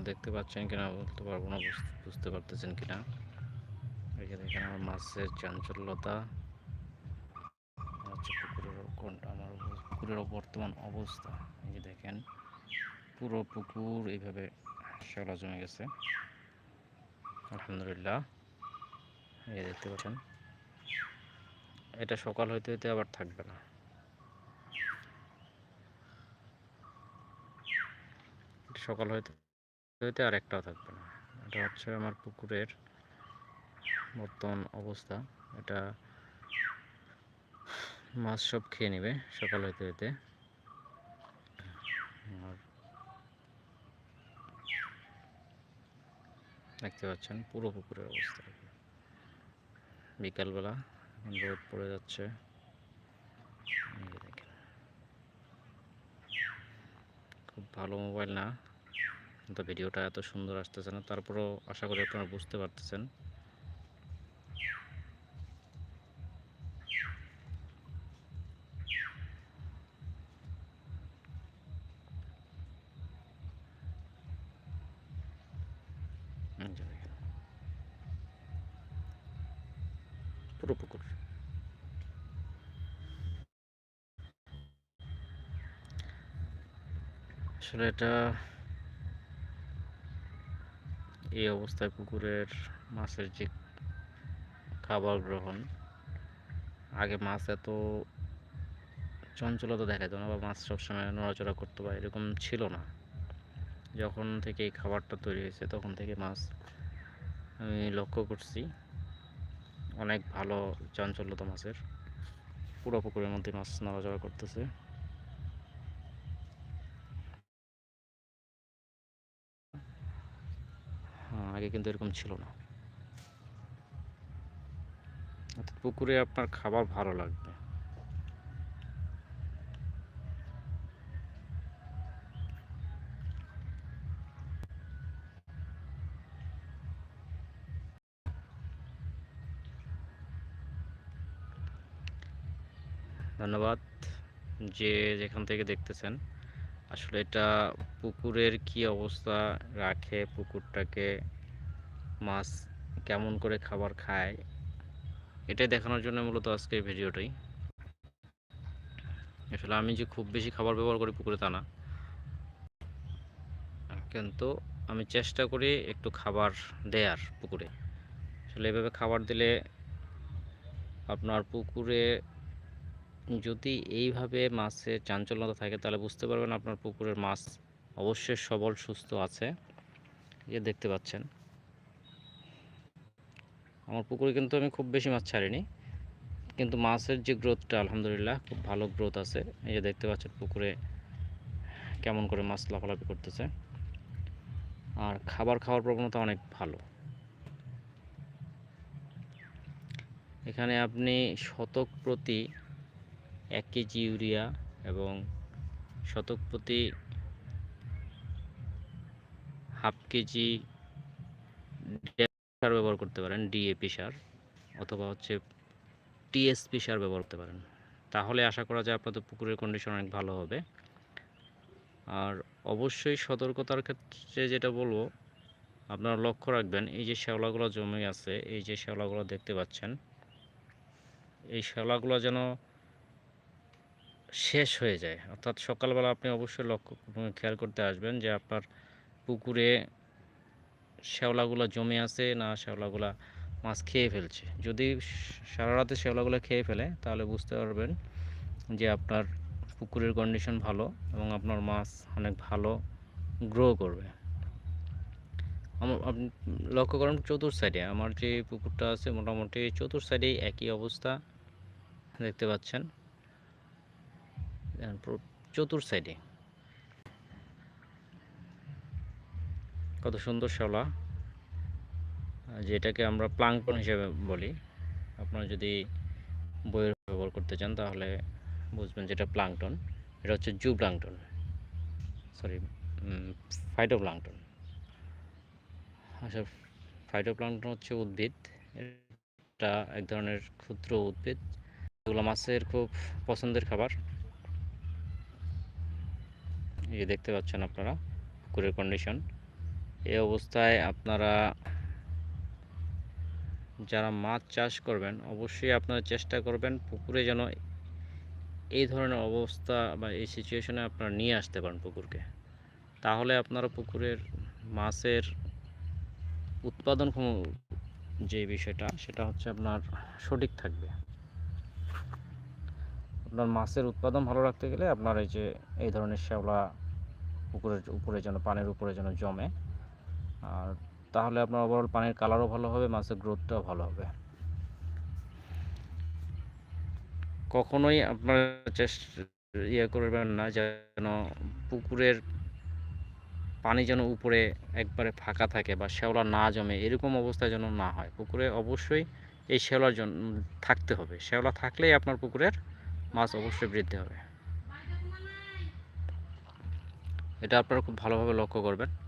দেখতে পাচ্ছেন কিনা বলতে পারব না বুঝতে পারতেছেন কিনা। যে দেখেন আমার মাছের চাঞ্চল্যতা। হচ্ছে পুকুরের কোনটা? আমার পুকুরের বর্তমান অবস্থা। এই যে দেখেন, পুরো পুকুর এইভাবে শ্যাওলা জমে গেছে। আলহামদুলিল্লাহ। এই দেখতে পাচ্ছেন। এটা সকাল হইতে হইতে আবার থাকবে না। সকাল হইতে হইতে আর একটাও থাকবে না। এটা হচ্ছে আমার পুকুরের বর্তমান অবস্থা। এটা মাছ সব খেয়ে নেবে সকাল হইতে হইতে। দেখতে পাচ্ছেন পুরো পুকুরের অবস্থা। বিকালবেলা রোদ পড়ে যাচ্ছে। খুব ভালো মোবাইল না। তো ভিডিওটা এত সুন্দর আসতেছে না তারপরেও আশা করি আপনারা বুঝতে পারতেছেন। আসলে এটা এই অবস্থায় পুকুরের মাছের যে খাবার গ্রহণ। আগে মাছ এত চঞ্চলতা দেখাতো না বা মাছ সবসময় নড়াচড়া করতো বা এরকম ছিল না। যখন থেকে এই খাবারটা তৈরি হয়েছে তখন থেকে মাছ আমি লক্ষ্য করছি অনেক ভালো চঞ্চলতা মাছের। পুরো পুকুরের মধ্যে মাছ নড়াচড়া করতেছে হ্যাঁ, আগে কিন্তু এরকম ছিল না। পুকুরে আপনার খাবার ভালো লাগবে। ধন্যবাদ যে যেখান থেকে দেখতেছেন। আসলে এটা পুকুরের কি অবস্থা রাখে পুকুরটাকে মাছ কেমন করে খাবার খায়, এটাই দেখানোর জন্য মূলত আজকে এই ভিডিওটাই আসলে আমি যে খুব বেশি খাবার ব্যবহার করি পুকুরে তা না। কিন্তু আমি চেষ্টা করি একটু খাবার দেয়ার পুকুরে। আসলে এভাবে খাবার দিলে আপনার পুকুরে যদি এইভাবে মাছের চাঞ্চল্যতা থাকে, তাহলে বুঝতে পারবেন আপনার পুকুরের মাছ অবশ্যই সবল, সুস্থ আছে। যে দেখতে পাচ্ছেন। আমার পুকুরে কিন্তু আমি খুব বেশি মাছ ছাড়িনি। কিন্তু মাছের যে গ্রোথটা আলহামদুলিল্লাহ, খুব ভালো গ্রোথ আছে। এই যে দেখতে পাচ্ছেন পুকুরে কেমন করে মাছ লাফালাফি করতেছে। আর খাবার খাওয়ার প্রবণতা অনেক ভালো। এখানে আপনি শতক প্রতি এক কেজি ইউরিয়া এবং শতক প্রতি হাফ কেজি সার ব্যবহার করতে পারেন ডিএপি সার অথবা হচ্ছে টিএসপি সার ব্যবহার করতে পারেন। তাহলে আশা করা যায় আপনাদের পুকুরের কন্ডিশন অনেক ভালো হবে। আর অবশ্যই সতর্কতার ক্ষেত্রে যেটা বলব, আপনারা লক্ষ্য রাখবেন, এই যে শ্যাওলাগুলো জমে আছে এই যে শ্যাওলাগুলো দেখতে পাচ্ছেন, এই শ্যাওলাগুলো যেন শেষ হয়ে যায়। অর্থাৎ সকালবেলা আপনি অবশ্যই লক্ষ্য, খেয়াল করতে আসবেন যে আপনার পুকুরে শ্যাওলাগুলো জমে আছে না শ্যাওলাগুলা মাছ খেয়ে ফেলছে। যদি সারা রাতে শ্যাওলাগুলো খেয়ে ফেলে, তাহলে বুঝতে পারবেন যে আপনার পুকুরের কন্ডিশন ভালো এবং আপনার মাছ অনেক ভালো গ্রো করবে। আপনি লক্ষ্য করেন চতুর সাইডে আমার যে পুকুরটা আছে মোটামুটি চতুর সাইডেই একই অবস্থা দেখতে পাচ্ছেন। চতুর সাইডে কত সুন্দর শ্যাওলা যেটাকে আমরা প্লাঙ্কটন হিসেবে বলি। আপনারা যদি বইয়ের ব্যবহার করতে চান, তাহলে বুঝবেন যেটা প্লাঙ্কটন। এটা হচ্ছে zooplankton sorry phytoplankton আচ্ছা ফাইটো প্লাঙ্কটন হচ্ছে উদ্ভিদ। এটা এক ধরনের ক্ষুদ্র উদ্ভিদ। এগুলো মাছের খুব পছন্দের খাবার। এই দেখতে পাচ্ছেন আপনারা, পুকুরের কন্ডিশন এই অবস্থায় আপনারা যারা মাছ চাষ করবেন, অবশ্যই আপনারা চেষ্টা করবেন পুকুরে যেন এই ধরনের অবস্থা বা এই সিচুয়েশনে আপনারা নিয়ে আসতে পারেন পুকুরকে। তাহলে আপনারা পুকুরের মাছের উৎপাদনক্ষম যে বিষয়টা, সেটা হচ্ছে আপনার সঠিক থাকবে। আপনার মাছের উৎপাদন ভালো রাখতে গেলে আপনার এই যে, এই ধরনের শ্যাওলা পুকুরের উপরে যেন, পানির উপরে যেন জমে আর তাহলে আপনার ওভারঅল পানির কালারও ভালো হবে, মাছের গ্রোথটাও ভালো হবে। কখনোই আপনার চেষ্টা ইয়ে করবেন না যেন পুকুরের পানি যেন উপরে একবারে ফাঁকা থাকে বা শ্যাওলা না জমে, এরকম অবস্থা যেন না হয়। পুকুরে অবশ্যই এই শ্যাওলার জন্য থাকতে হবে। শ্যাওলা থাকলেই আপনার পুকুরের মাছ অবশ্যই বৃদ্ধি হবে। এটা আপনারা খুব ভালোভাবে লক্ষ্য করবেন।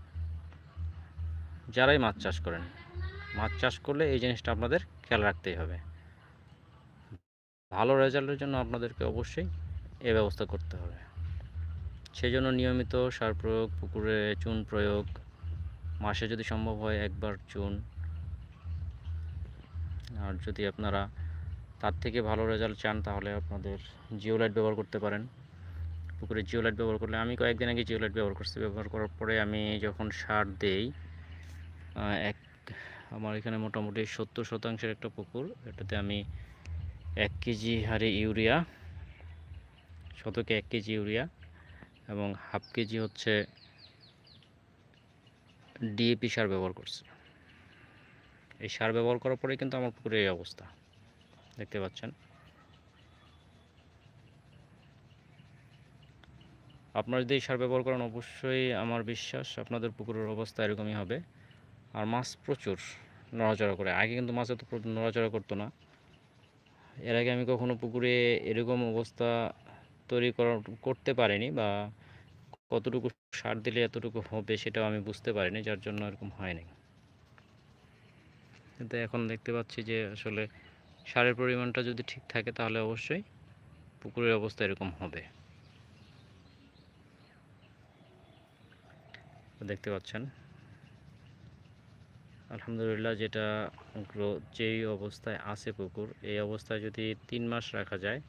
যারাই মাছ চাষ করেন, মাছ চাষ করলে এই জিনিসটা আপনাদের খেয়াল রাখতেই হবে। ভালো রেজাল্টের জন্য আপনাদেরকে অবশ্যই এ ব্যবস্থা করতে হবে। সেই জন্য নিয়মিত সার প্রয়োগ, পুকুরে চুন প্রয়োগ, মাসে যদি সম্ভব হয় একবার চুন। আর যদি আপনারা তার থেকে ভালো রেজাল্ট চান তাহলে আপনাদের জিওলাইট ব্যবহার করতে পারেন। পুকুরে জিওলাইট ব্যবহার করলে, আমি কয়েকদিন আগে জিওলাইট ব্যবহার করছি, ব্যবহার করার পরে আমি যখন সার দেই এক, আমার এখানে মোটামুটি সত্তর শতাংশের একটা পুকুর। এটাতে আমি এক কেজি হারে ইউরিয়া, শতকে এক কেজি ইউরিয়া এবং হাফ কেজি হচ্ছে ডিএপি সার ব্যবহার করছি। এই সার ব্যবহার করার পরে কিন্তু আমার পুকুরে এই অবস্থা। দেখতে পাচ্ছেন। আপনারা যদি এই সার ব্যবহার করেন, অবশ্যই আমার বিশ্বাস আপনাদের পুকুরের অবস্থা এরকমই হবে। আর মাছ প্রচুর নড়াচড়া করে। আগে কিন্তু মাছ এত নড়াচড়া করতো না। এর আগে আমি কখনো পুকুরে এরকম অবস্থা তৈরি করা করতে পারিনি বা কতটুকু সার দিলে এতটুকু হবে সেটাও আমি বুঝতে পারিনি, যার জন্য এরকম হয়নি। কিন্তু এখন দেখতে পাচ্ছি যে আসলে সারের পরিমাণটা যদি ঠিক থাকে তাহলে অবশ্যই পুকুরের অবস্থা এরকম হবে। দেখতে পাচ্ছেন? আলহামদুলিল্লাহ, যেটা যেই অবস্থায় আছে পুকুর, এই অবস্থায় যদি তিন মাস রাখা যায়,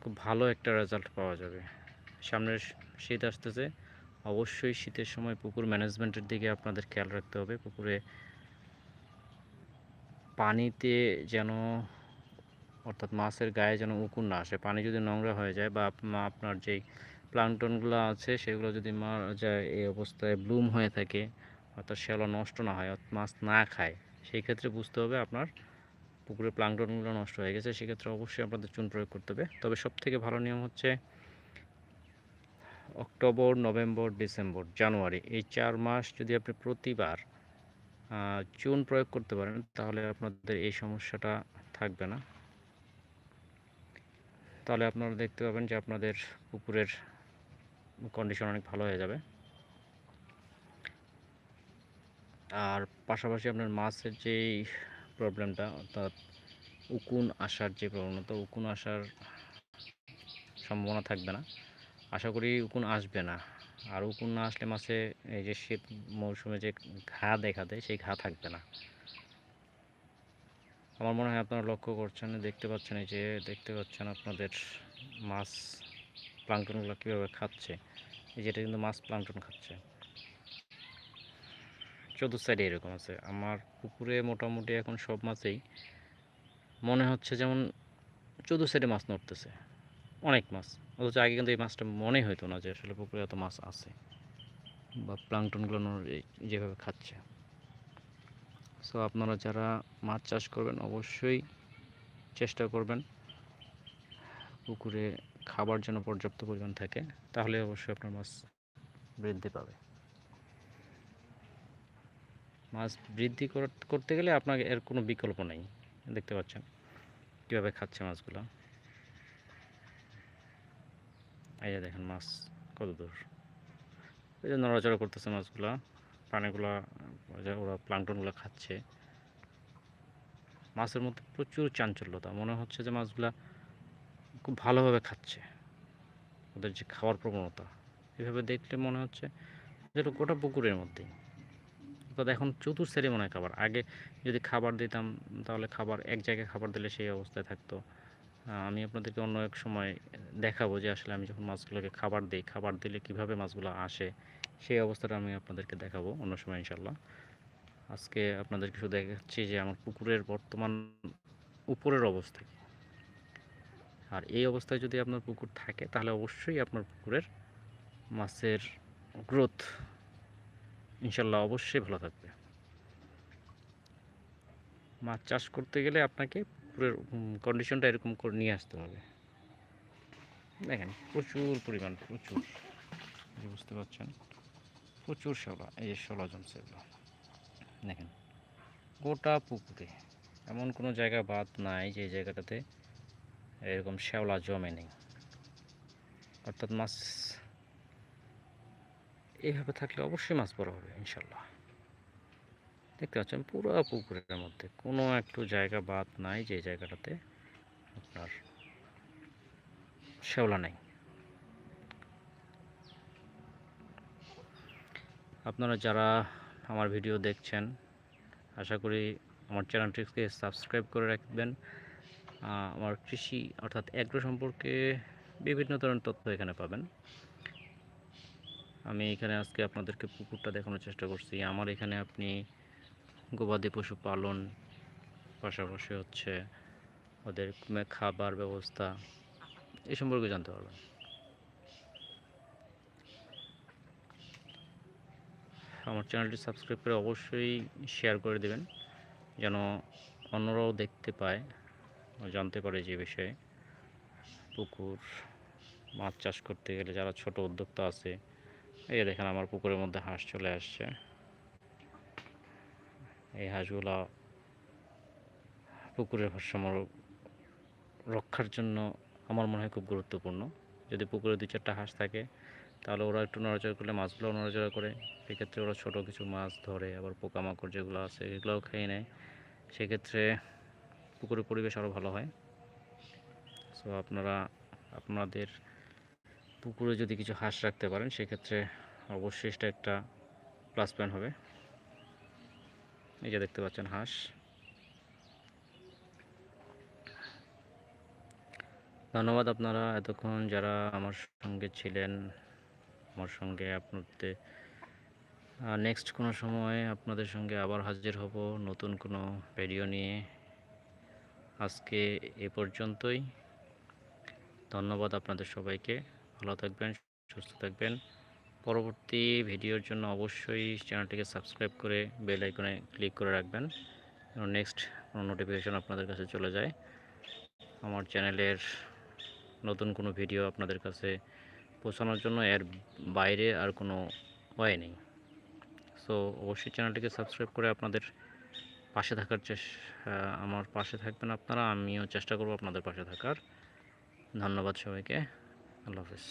খুব ভালো একটা রেজাল্ট পাওয়া যাবে। সামনের শীত আসতেছে, অবশ্যই শীতের সময় পুকুর ম্যানেজমেন্টের দিকে আপনাদের খেয়াল রাখতে হবে। পুকুরে পানিতে যেন, অর্থাৎ মাছের গায়ে যেন উকুন না আসে, পানি যদি নোংরা হয়ে যায় বা আপ- আপনার যেই প্লাংটনগুলো আছে, সেগুলো যদি মারা যায়, এই অবস্থায় ব্লুম হয়ে থাকে অর্থাৎ শ্যালো নষ্ট না হয় মাছ না খায়, সেই ক্ষেত্রে বুঝতে হবে আপনার পুকুরের প্লাংটনগুলো নষ্ট হয়ে গেছে সেক্ষেত্রে অবশ্যই আপনাদের চুন প্রয়োগ করতে হবে। তবে সব থেকে ভালো নিয়ম হচ্ছে অক্টোবর, নভেম্বর, ডিসেম্বর, জানুয়ারি, এই চার মাস যদি আপনি প্রতিবার চুন প্রয়োগ করতে পারেন, তাহলে আপনাদের এই সমস্যাটা থাকবে না। তাহলে আপনারা দেখতে পাবেন যে আপনাদের পুকুরের কন্ডিশন অনেক ভালো হয়ে যাবে। আর পাশাপাশি আপনার মাছের যেই প্রবলেমটা, অর্থাৎ উকুন আসার যে প্রবণতা উকুন আসার সম্ভাবনা থাকবে না। আশা করি উকুন আসবে না। আর উকুন না আসলে মাছে এই যে শীত মৌসুমে যে ঘা দেখা দেয়, সেই ঘা থাকবে না। আমার মনে হয় আপনারা লক্ষ্য করছেন, দেখতে পাচ্ছেন এই যে, দেখতে পাচ্ছেন আপনাদের মাছ প্লাঙ্কটনগুলো কীভাবে খাচ্ছে। এই যেটা কিন্তু মাছ প্লাঙ্কটন খাচ্ছে। চতুর্থ সাইডে এরকম আছে। আমার পুকুরে মোটামুটি এখন সব মাছেই। মনে হচ্ছে যেমন চতুর্থ সাইডে মাছ নড়তেছে। অনেক মাছ। অথচ আগে কিন্তু এই মাছটা মনে হতো না যে আসলে পুকুরে এত মাছ আছে বা এই যেভাবে খাচ্ছে। সো আপনারা যারা মাছ চাষ করবেন, অবশ্যই চেষ্টা করবেন পুকুরে খাবার যেন পর্যাপ্ত পরিমাণ থাকে, তাহলে অবশ্যই আপনার মাছ বৃদ্ধি পাবে। মাছ বৃদ্ধি কর- করতে গেলে আপনাকে এর কোনো বিকল্প নেই। দেখতে পাচ্ছেন কীভাবে খাচ্ছে মাছগুলো। এই যে দেখেন মাছ কত দূর। এই যে নড়াচড়া করতেছে মাছগুলা যে ওরা প্লাঙ্কটনগুলো খাচ্ছে। মাছের মধ্যে প্রচুর চাঞ্চল্যতা, মনে হচ্ছে যে মাছগুলা খুব ভালোভাবে খাচ্ছে। ওদের যে খাওয়ার প্রবণতা, এভাবে দেখলে মনে হচ্ছে যেটা গোটা পুকুরের মধ্যেই। অর্থাৎ এখন চতুর সেরে মনে হয় খাবার। আগে যদি খাবার দিতাম, তাহলে খাবার, এক জায়গায় খাবার দিলে সেই অবস্থায় থাকতো। আমি আপনাদেরকে অন্য এক সময় দেখাবো যে আসলে আমি যখন মাছগুলোকে খাবার দিই, খাবার দিলে কীভাবে মাছগুলো আসে, সেই অবস্থাটা আমি আপনাদেরকে দেখাবো অন্য সময় ইনশাল্লাহ আজকে আপনাদেরকে শুধু দেখাচ্ছি যে আমার পুকুরের বর্তমান উপরের অবস্থা কি। আর এই অবস্থায় যদি আপনার পুকুর থাকে, তাহলে অবশ্যই আপনার পুকুরের মাছের গ্রোথ ইনশাল্লাহ অবশ্যই ভালো থাকবে। মাছ চাষ করতে গেলে আপনাকে পুকুরের কন্ডিশনটা এরকম করে নিয়ে আসতে হবে। দেখেন, প্রচুর পরিমাণ, প্রচুর। বুঝতে পারছেন? প্রচুর শ্যাওলা এই যে শ্যাওলা জমছে এগুলো দেখেন, গোটা পুকুরে এমন কোনো জায়গা বাদ নাই যে জায়গাটাতে এরকম শ্যাওলা জমে নেই। অর্থাৎ মাছ এইভাবে থাকলে অবশ্যই মাছ বড় হবে, ইনশাল্লাহ। দেখতে পাচ্ছেন পুরো পুকুরের মধ্যে কোনো একটু জায়গা বাদ নাই যে জায়গাটাতে আপনার শ্যাওলা নাই। আপনারা যারা আমার ভিডিও দেখছেন, আশা করি আমার চ্যানেলটিকে সাবস্ক্রাইব করে রাখবেন। আমার কৃষি অর্থাৎ অ্যাগ্রো সম্পর্কে বিভিন্ন ধরনের তথ্য এখানে পাবেন। আমি এখানে আজকে আপনাদেরকে পুকুরটা দেখানোর চেষ্টা করছি। আমার এখানে আপনি গবাদি পশু পালন পাশাপাশি হচ্ছে ওদের খাবার ব্যবস্থা এই সম্পর্কে জানতে পারবেন। আমার চ্যানেলটি সাবস্ক্রাইব করে অবশ্যই শেয়ার করে দেবেন, যেন অন্যরাও দেখতে পায় জানতে পারে যে বিষয়ে পুকুর, মাছ চাষ করতে গেলে যারা ছোট উদ্যোক্তা আছে এই দেখেন আমার পুকুরের মধ্যে হাঁস চলে আসছে। এই হাঁসগুলো পুকুরের ভারসাম্য রক্ষার জন্য আমার মনে হয় খুব গুরুত্বপূর্ণ। যদি পুকুরে দুই চারটা হাঁস থাকে, তাহলে ওরা একটু নড়াচড়া করলে মাছগুলোও নড়াচড়া করে। সেক্ষেত্রে ওরা ছোট কিছু মাছ ধরে, আবার পোকামাকড় যেগুলো আছে এগুলোও খেয়ে নেয়। সেক্ষেত্রে পুকুরের পরিবেশ আরও ভালো হয়। সো আপনারা, আপনাদের পুকুরে যদি কিছু হাঁস রাখতে পারেন, সেক্ষেত্রে অবশ্যই সেটা একটা প্লাস পয়েন্ট হবে। এই যে দেখতে পাচ্ছেন হাঁস। ধন্যবাদ আপনারা এতক্ষণ যারা আমার সঙ্গে ছিলেন, আমার সঙ্গে আপনাদের নেক্সট কোনো সময় আপনাদের সঙ্গে আবার হাজির হব নতুন কোনো ভিডিও নিয়ে। আজকে এ পর্যন্তই। ধন্যবাদ আপনাদের সবাইকে। ভালো থাকবেন, সুস্থ থাকবেন। পরবর্তী ভিডিওর জন্য অবশ্যই চ্যানেলটিকে সাবস্ক্রাইব করে বেল আইকনে ক্লিক করে রাখবেন নেক্সট কোনো নোটিফিকেশন আপনাদের কাছে চলে যায়। আমার চ্যানেলের নতুন কোনো ভিডিও আপনাদের কাছে পৌঁছানোর জন্য এর বাইরে আর কোনো ওয়ে নেই। সো অবশ্যই চ্যানেলটিকে সাবস্ক্রাইব করে আপনাদের পাশে থাকার চেষ্টা আমার পাশে থাকবেন আপনারা, আমিও চেষ্টা করব আপনাদের পাশে থাকার। ধন্যবাদ সবাইকে। আল্লাহ হাফিজ